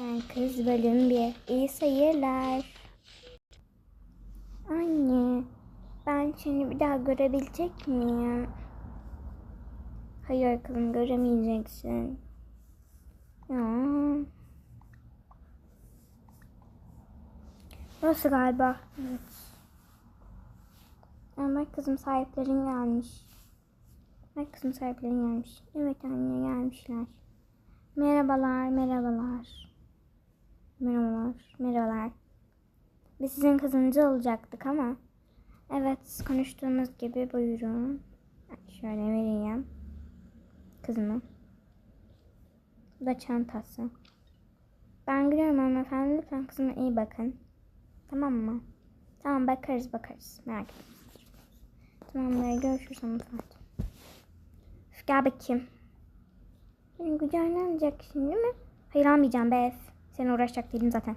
Ben kız bölüm bir. İyi seyirler. Anne, ben seni bir daha görebilecek miyim? Hayır kızım göremeyeceksin. Ya. Burası galiba. Evet. Ya bak kızım sahiplerin gelmiş. Bak kızım sahiplerin gelmiş. Evet anne gelmişler. Merhabalar, merhabalar. Merhabalar, merhabalar. Biz sizin kızınızı alacaktık ama. Evet, konuştuğumuz gibi buyurun. Şöyle vereyim. Kızımı. Bu da çantası. Ben gidiyorum hanımefendi. Lütfen kızıma iyi bakın. Tamam mı? Tamam bakarız bakarız. Merak etme. Tamam görüşürüz hanımefendi. Gel bakayım. Benim kucağına alacak şimdi mi? Hayır almayacağım be. Seninle uğraşacak değilim zaten.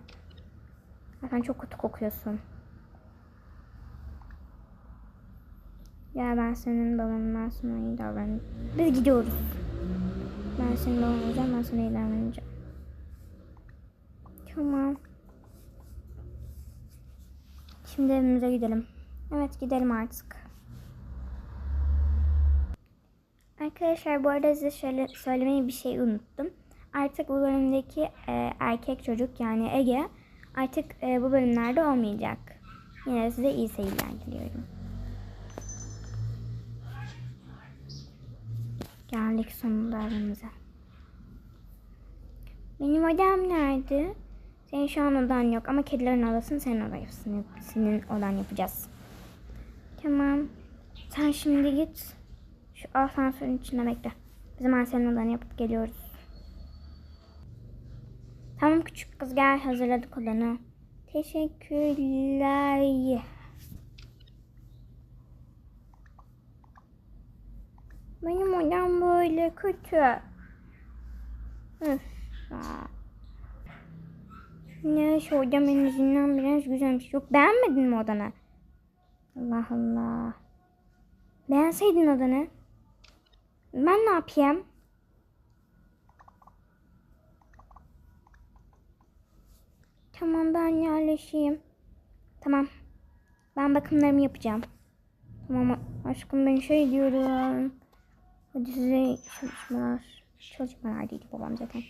Zaten çok kötü kokuyorsun. Ya ben senin babanım ben sana iyi davranacağım. Biz gidiyoruz. Ben senin baban olacağım ben sana iyi davranacağım. Tamam. Şimdi evimize gidelim. Evet gidelim artık. Arkadaşlar bu arada size şöyle söylemeyi bir şey unuttum. Artık bu bölümdeki e, erkek çocuk yani Ege artık e, bu bölümlerde olmayacak. Yine size iyi seyirler diliyorum. Geldik sonunda aramıza. Benim odam nerede? Senin şu an odan yok ama kedilerin odasını senin odasını senin odan yapacağız. Tamam. Sen şimdi git. Şu asansörün içinde bekle. Biz hemen senin odanı yapıp geliyoruz. Tamam küçük kız gel hazırladık odanı. Teşekkürler. Benim odam böyle kötü. Ya. Ne şu odam en azından biraz güzelmiş. Yok beğenmedin mi odanı? Allah Allah. Beğenseydin odanı. Ben ne yapayım? Tamam ben yerleşeyim. Tamam. Ben bakımlarımı yapacağım. Tamam aşkım ben şey diyorum. Hadi size çalışmalar. Çalışmalar değil babam zaten.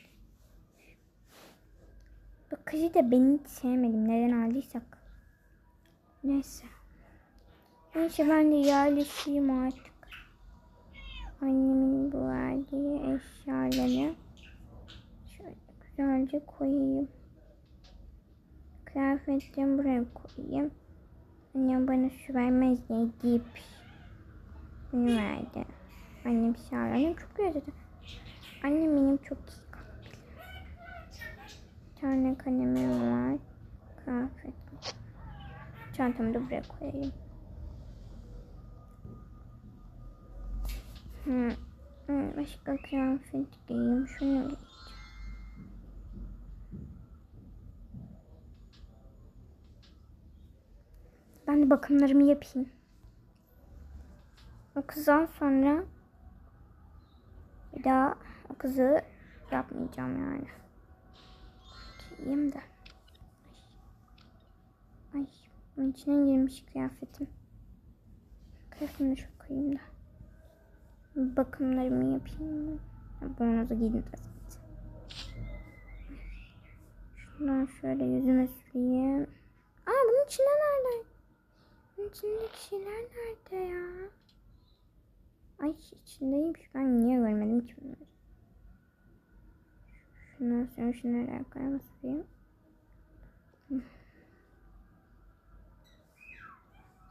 Bu kızı da ben hiç sevmedim. Neden aldıysak. Neyse. Neyse ben de yerleşeyim artık. Annemin bu verdiği eşyaları şöyle güzelce koyayım. Kıyafetlerimi buraya koyayım. Annem bana şu vermez diye giyip bunu verdi. Annem sağ ol. Annem çok güzel. Annem benim çok iyi kalpli. Bir tane kalemim var. Kıyafet. Çantamı da buraya koyayım. Hı, Başka kıyafet giyeyim. Şunu giyeceğim. Ben de bakımlarımı yapayım. O kızdan sonra bir daha o kızı yapmayacağım yani. Giyeyim de. Ay, bunun içine girmiş kıyafetim. Kıyafetimi şu koyayım da. Bakımlarımı yapayım. Boynuzu giydim de zaten. Şundan şöyle yüzüme süreyim. Aa bunun içinde nerede? Bunun içindeki şeyler nerede ya? Ay içindeymiş. Ben niye görmedim ki bunları? Şundan sonra şunları arkaya süreyim.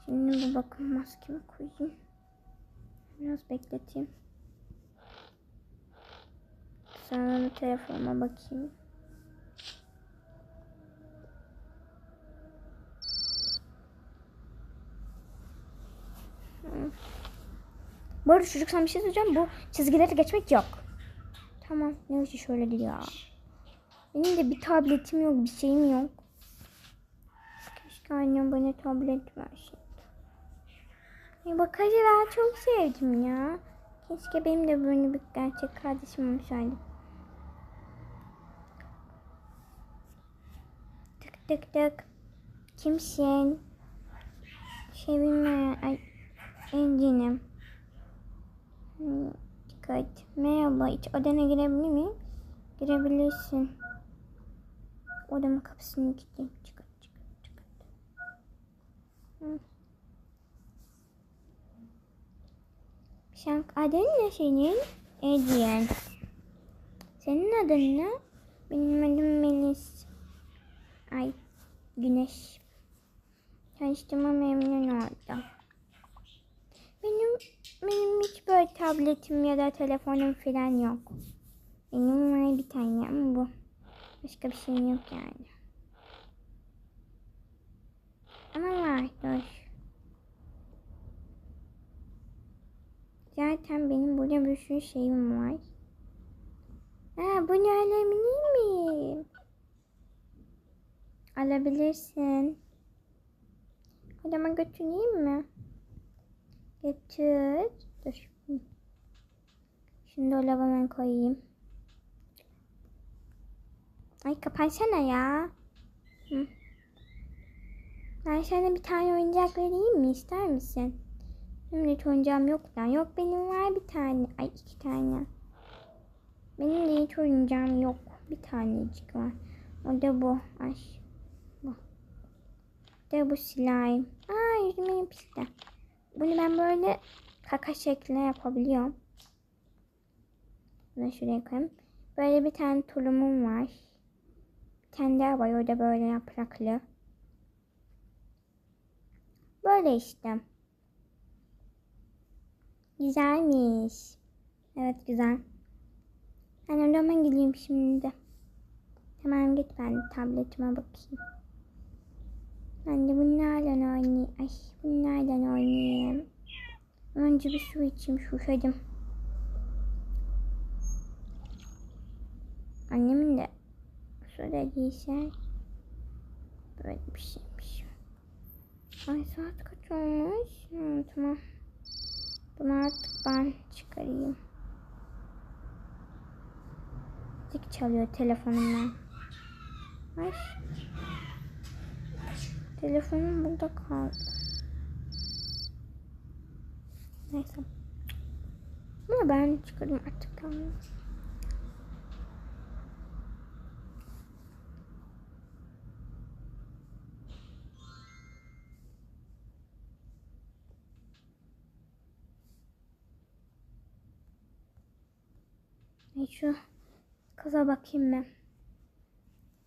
Şimdi bu bakım maskemi koyayım. Biraz bekleteyim. Sonra telefonuma bakayım. Bu arada çocuk sana bir şey söyleyeceğim. Bu çizgileri geçmek yok. Tamam. Ne işi şöyle değil ya. Benim de bir tabletim yok. Bir şeyim yok. Keşke annem bana tablet versin. Ya bakıcı ben çok sevdim ya. Keşke benim de böyle bir gerçek kardeşim olsaydı. tık tık. Kimsin? Şey bilmiyorum. Ay, enginim. Dikkat. Merhaba. Hiç odana girebilir miyim? Girebilirsin. Odamın kapısını kilitleyeyim. Çıkart, çıkart, çıkart. Şank adın ne senin? Ediyen. Senin adın ne? Benim adım Melis. Ay, Güneş. Tanıştığıma memnun oldum. Benim tabletim ya da telefonum falan yok. Benim var bir tane ama bu. Başka bir şeyim yok yani. Ama var dur. Zaten benim burada bir sürü şeyim var. Ha, bunu alabilir miyim? Alabilirsin. Odama götüreyim mi? Götür. Dur. Şimdi dolabıma koyayım. Ay kapansana ya. Hı. Ben sana bir tane oyuncak vereyim mi? İster misin? Benim oyuncağım yok lan. Yok benim var bir tane. Ay iki tane. Benim de hiç oyuncağım yok. Bir tanecik var. O da bu. Ay. Bu. Da bu slime. Aa yüzüme yapıştı. Bunu ben böyle kaka şeklinde yapabiliyorum. Bunu şuraya koyayım. Böyle bir tane tulumum var. Bir tane daha var. O da böyle yapraklı. Böyle işte. Güzelmiş. Evet güzel. Ben odama gideyim şimdi. Hemen git ben tabletime bakayım. Ben de bunlarla oynayayım. Ay bunlarla oynayayım. Önce bir su içeyim susadım. Annemin de su dediyse böyle bir şeymiş. Ay saat kaç olmuş? Ha, tamam. Bunu artık ben çıkarayım. Müzik çalıyor telefonumdan. Ay. Telefonum burada kaldı. Neyse. Ama ben çıkarım artık tamam. Şu kıza bakayım ben.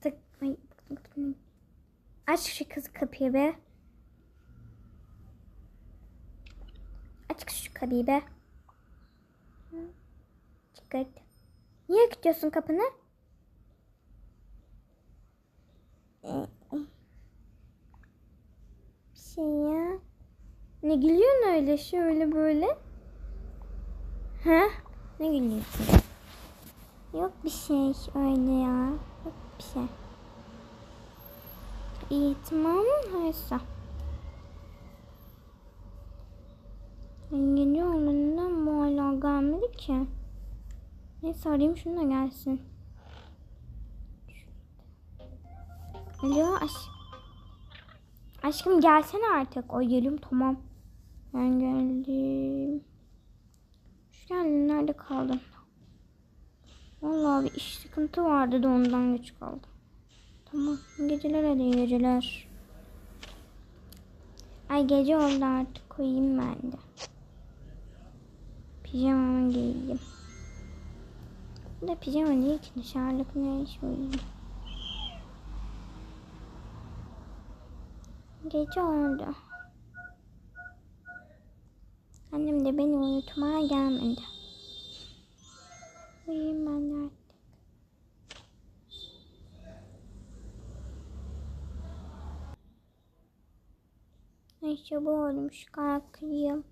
Tık. Ay bıktım bıktım. Aç şu kız kapıyı be. Aç şu kapıyı be. Çıkart. Niye gidiyorsun kapını? Bir şey ya. Ne gülüyorsun öyle şöyle böyle? Ha? Ne gülüyorsun? Yok bir şey öyle ya. Yok bir şey. İyi tamam neyse. Geliyor önünden bu hala gelmedi ki. Neyse arayayım şunu da gelsin. Alo aş Aşkım gelsene artık. O geliyorum tamam. Ben geldim. Hoş geldin. Nerede kaldın? Vallahi bir iş sıkıntı vardı da ondan geç kaldım. Tamam. Geceler hadi geceler. Ay gece oldu artık koyayım ben de. Pijamamı giyeyim. Bu da pijama değil ki dışarılık ne iş uyuyayım. Gece oldu. Annem de beni uyutmaya gelmedi. Uyuyayım ben de artık. Neyse bu olmuş kalkayım.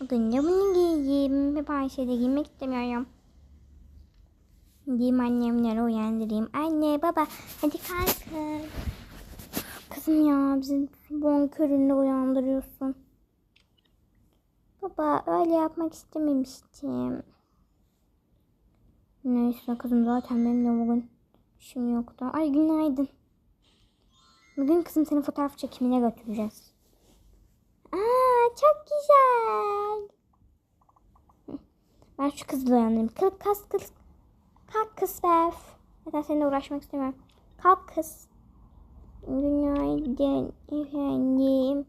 Bugün de bunu giyeyim. Hep aynı şeyde giymek istemiyorum. Giyeyim annemleri uyandırayım. Anne baba hadi kalkın. Kızım ya bizi bon köründe uyandırıyorsun. Baba öyle yapmak istememiştim. Neyse kızım zaten benim de bugün işim yoktu. Ay günaydın. Bugün kızım seni fotoğraf çekimine götüreceğiz. Aa çok güzel. Ben şu kızla uyanayım. Kalk kız kız. Kalk kız be. Neden seninle uğraşmak istemiyorum. Kalk kız. Günaydın efendim.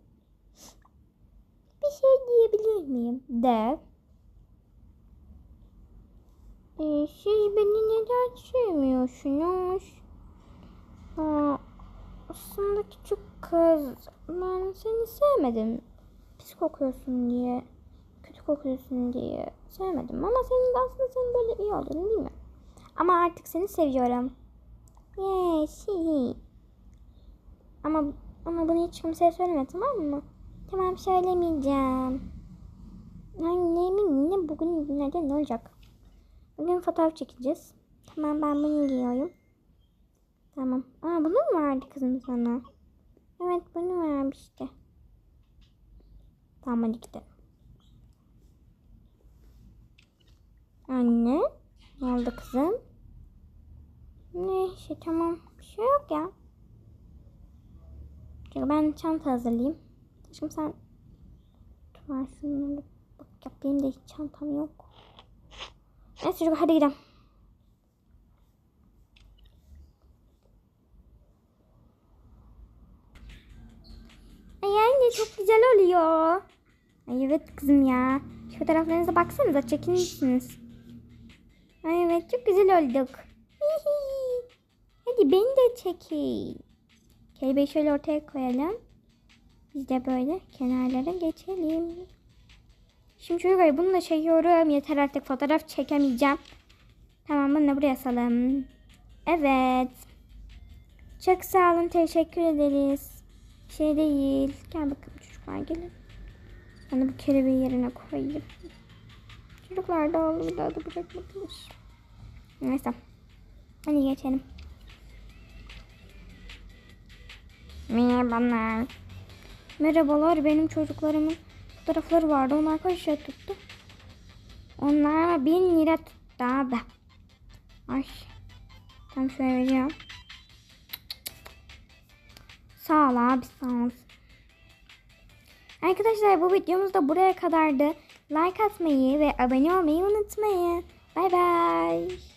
Bir şey diyebilir miyim? De. Ee, siz beni neden sevmiyorsunuz? Aa, aslında küçük kız. Ben seni sevmedim. Pis kokuyorsun diye. Kötü kokuyorsun diye. Sevmedim. Ama senin aslında senin böyle iyi olduğunu bilmiyorum. Ama artık seni seviyorum. Yes. hi. Ama ama bunu hiç kimseye söyleme tamam mı? Tamam söylemeyeceğim. Annemin ne bugün günlerde ne olacak? Bugün fotoğraf çekeceğiz. Tamam ben bunu giyiyorum. Tamam. Aa bunu mu verdi kızım sana? Evet bunu vermişti. Tamam hadi gidelim. Anne. Ne oldu kızım? Neyse tamam. Bir şey yok ya. Çünkü ben çanta hazırlayayım. Şimdi sen ben şunları bak yapayım da hiç çantam yok. Neyse çocuk hadi gidelim. Ay anne çok güzel oluyor. Ay evet kızım ya. Şu fotoğraflarınıza baksanıza çekinmişsiniz. Ay evet çok güzel olduk. Hadi beni de çekin. Kelebeği şöyle ortaya koyalım. Biz de böyle kenarlara geçelim. Şimdi çocuklar bunu da çekiyorum. Yeter artık fotoğraf çekemeyeceğim. Tamam bunu da buraya asalım. Evet. Çok sağ olun. Teşekkür ederiz. Şey değil. Gel bakalım çocuklar gelin. Ben bu kelebeği yerine koyayım. Çocuklar da daha da bırakmadınız. Neyse. Hadi geçelim. Merhabalar. Merhabalar benim çocuklarımın fotoğrafları vardı. Onlar kaç lira tuttu? Onlar bin lira tuttu abi. Ay. Tam şöyle vereceğim. Sağ ol abi sağ ol. Arkadaşlar bu videomuz da buraya kadardı. Like atmayı ve abone olmayı unutmayın. Bay bay.